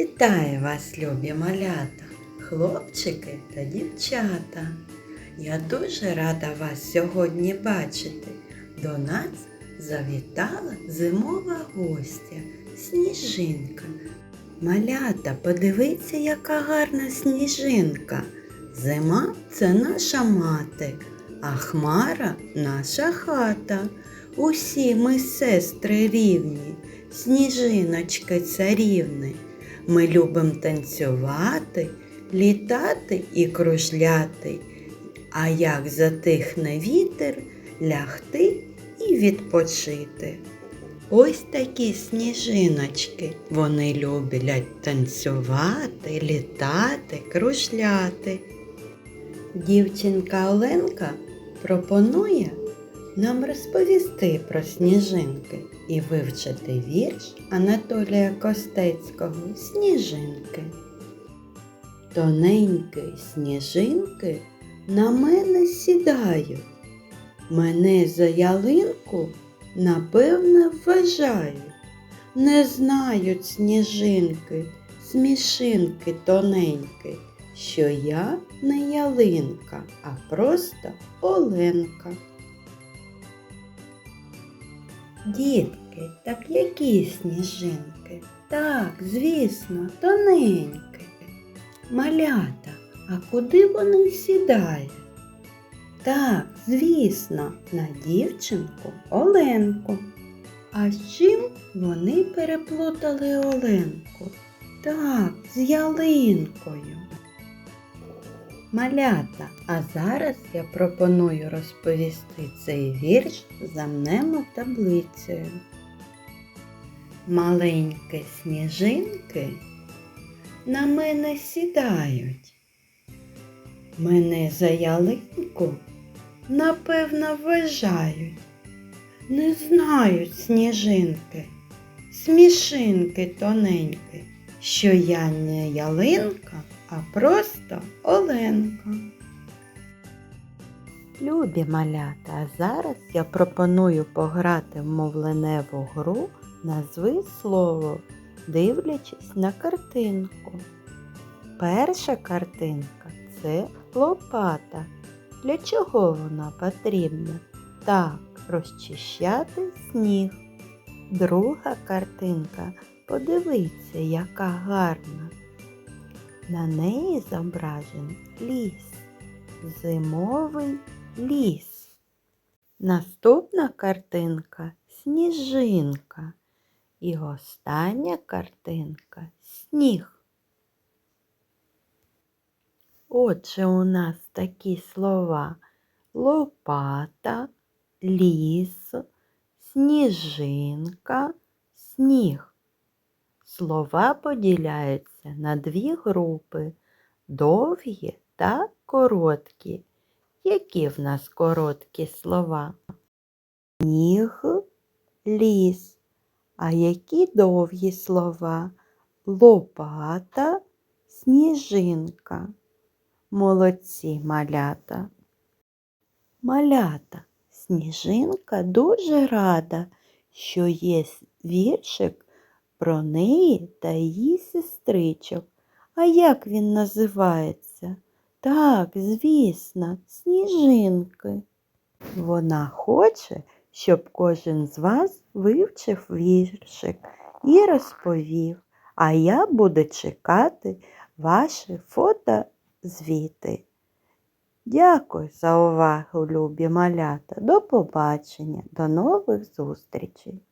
Вітаю вас, любі малята, хлопчики та дівчата. Я дуже рада вас сьогодні бачити. До нас завітала зимова гостя, сніжинка. Малята, подивіться, яка гарна сніжинка. Зима це наша мати, а хмара наша хата. Усі ми сестри рівні, сніжиночки царівни. Ми любимо танцювати, літати і кружляти. А як затихне вітер, лягти і відпочити. Ось такі сніжиночки. Вони люблять танцювати, літати, кружляти. Дівчинка Оленка пропонує нам розповісти про сніжинки і вивчити вірш Анатолія Костецького Сніжинки. Тоненькі сніжинки на мене сідають. Мене за ялинку напевне вважають. Не знають сніжинки, смішинки тоненькі, що я не ялинка, а просто Оленка. Дітки, так які сніжинки? Так, звісно, тоненькі. Малята, а куди вони сідають? Так, звісно, на дівчинку Оленку. А з чим вони переплутали Оленку? Так, з ялинкою. Малята, а зараз я пропоную розповісти цей вірш за мнемо таблицею. Маленькі сніжинки на мене сідають. Мене за ялинку напевно вважають. Не знають сніжинки, смішинки тоненькі, що я не ялинка, а просто Оленка. Любі малята, а зараз я пропоную пограти в мовленеву гру назви слово, дивлячись на картинку. Перша картинка це лопата. Для чого вона потрібна? Так, розчищати сніг. Друга картинка, подивіться, яка гарна. На неї зображений ліс, зимовий ліс. Наступна картинка сніжинка. І остання картинка сніг. Отже, у нас такі слова лопата, ліс, сніжинка, сніг. Слова поділяються на дві групи довгі та короткі. Які в нас короткі слова? Сніг, ліс. А які довгі слова? Лопата, сніжинка. Молодці малята. Малята, сніжинка дуже рада, що є віршик про неї та її сестричок. А як він називається? Так, звісно, сніжинки. Вона хоче, щоб кожен з вас вивчив віршик і розповів, а я буду чекати ваші фотозвіти. Дякую за увагу, любі малята. До побачення, до нових зустрічей!